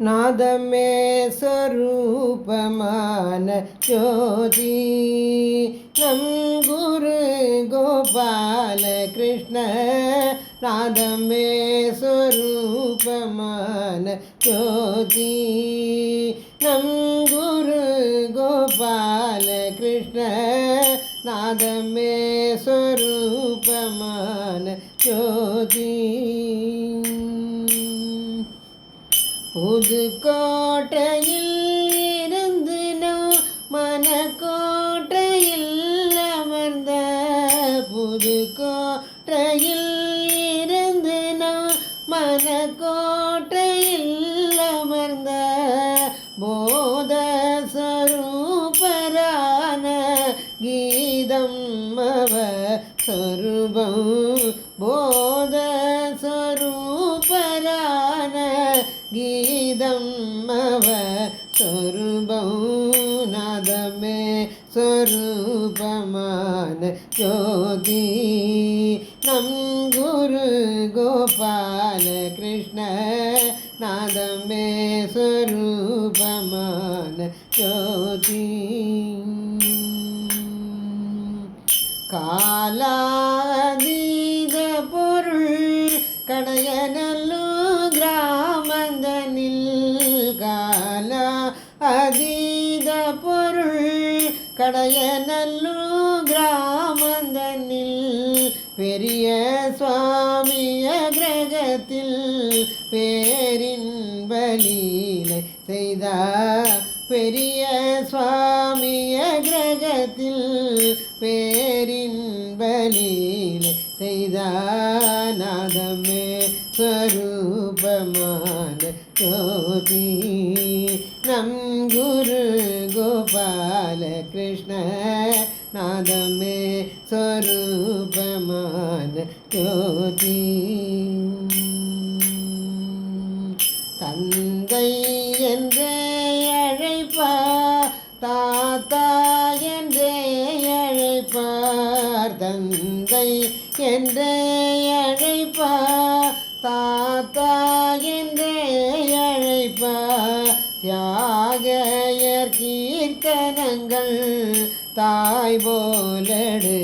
நாதமே சொரூபமான ஜோதி நம் குரு கோபால கிருஷ்ண நாதமே சொரூபமான ஜோதி நம் குரு கோபால கிருஷ்ண நாதமே சொரூபமான ஜோதி புதுக்கோட்டையில் இருந்து நான் மனக்கோட்டையில் அமர்ந்த புதுக்கோட்டையில் இருந்து நான் மனக்கோட்டையில் அமர்ந்த போத சரூபரான கீதம் அவ சொரூபம். போத சொரூபரான கீ நாதமே சொரூபமான ஜோதி நம் குரு கோபால கிருஷ்ண நாதமே சொரூபமான ஜோதி காலாதீத பொருள் ராமந்தனில் பெரிய சுவாமிய கிரகத்தில் பேரின்பலீலை செய்தார். பெரிய சுவாமிய கிரகத்தில் பேரின்பலீலை செய்தானாதமே ஸ்வரூபமான ஜோதி. நம் குரு கோபால கிருஷ்ண நாதமே ஸ்வரூபமான ஜோதி. தந்தை என்றே அழைப்பார் தாத்தா என்றே அழைப்பார் தந்தை என்றே அழைப்பார் தாத்தா என்றே அழைப்பார் தியாகையர் கீர்த்தனங்கள் தாய் போலடு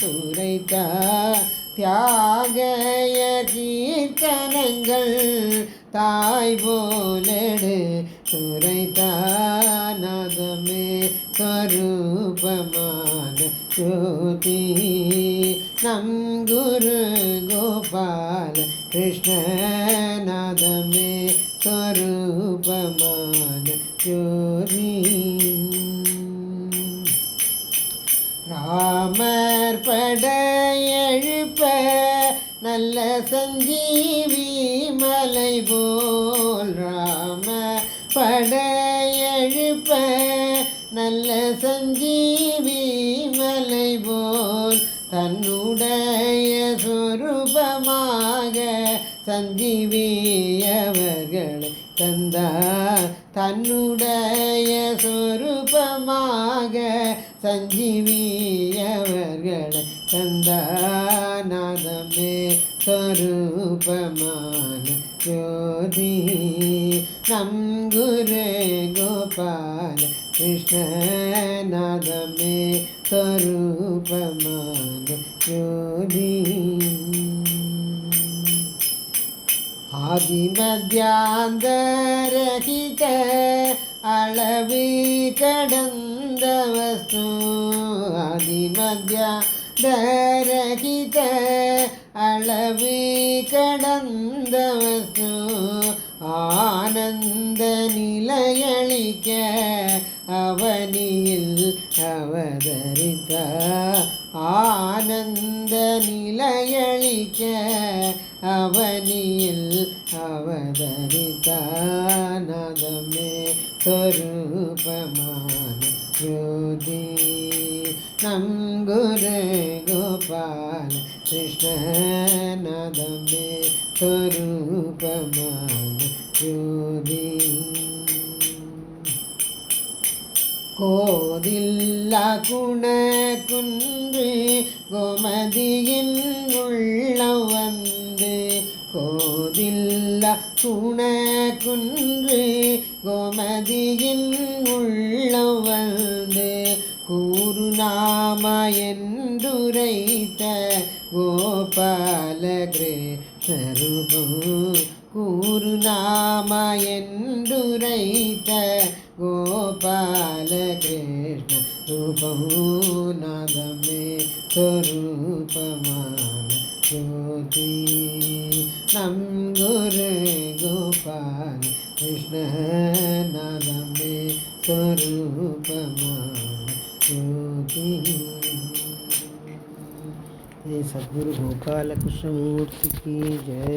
துரைத்தார் தியாகய கீர்த்தனங்கள் தாய் போலடு துரைத்தானதமே ஸ்வரூபமான ஜோதி. நம் குரு கோபால கிருஷ்ணநாதமே ஸ்வரூபமான ஜோதி. ராமர் படையெழுப்ப நல்ல சஞ்சீவி மலை போல் ராம படையெழுப்ப நல்ல சஞ்சீவி மலை போல் தன்னுடைய சொரூபமாக சஞ்சீவி அவர்களை தந்தார். தன்னுடைய சொரூபமாக சஞ்சீவி அவர்களை தந்தானதமே சொரூபமான ஜோதி நம் குரு கோபால கிருஷ்ணநாதமே சொரூபமான ஜோதி ஆதிமத்தியாந்தரகித அளவு கடந்த வஸ்து ஆதிமத்தியாந்தரகித அளவு கடந்த வஸ்து ஆனந்த நிலையளிக்க அவனியில் அவதரித்த. ஆனந்த நிலையளிக்க அவனியில் அவதரித்தானதமே சொரூபமான ஜோதி. நம் குரு கோபால கிருஷ்ணநாதமே சொரூபமான ஜோதி. கோதில்ல குண குன்று கோமதியின் உள்ளம் வந்து கோதில்ல குண குன்று கோமதியின் உள்ள வந்து கூறு நாம என்றுரைத்த கோபால கிருஷ்ணரூபம் கூறு நாம என்றுரைத்த கோபால கிருஷ்ண रूपहु नगमे स्वरूपमान ज्योति नम गुरे गोपाल कृष्ण नगमे स्वरूपमान ज्योति ये सदगुरु गोपाल कृष्ण मूर्ति की जय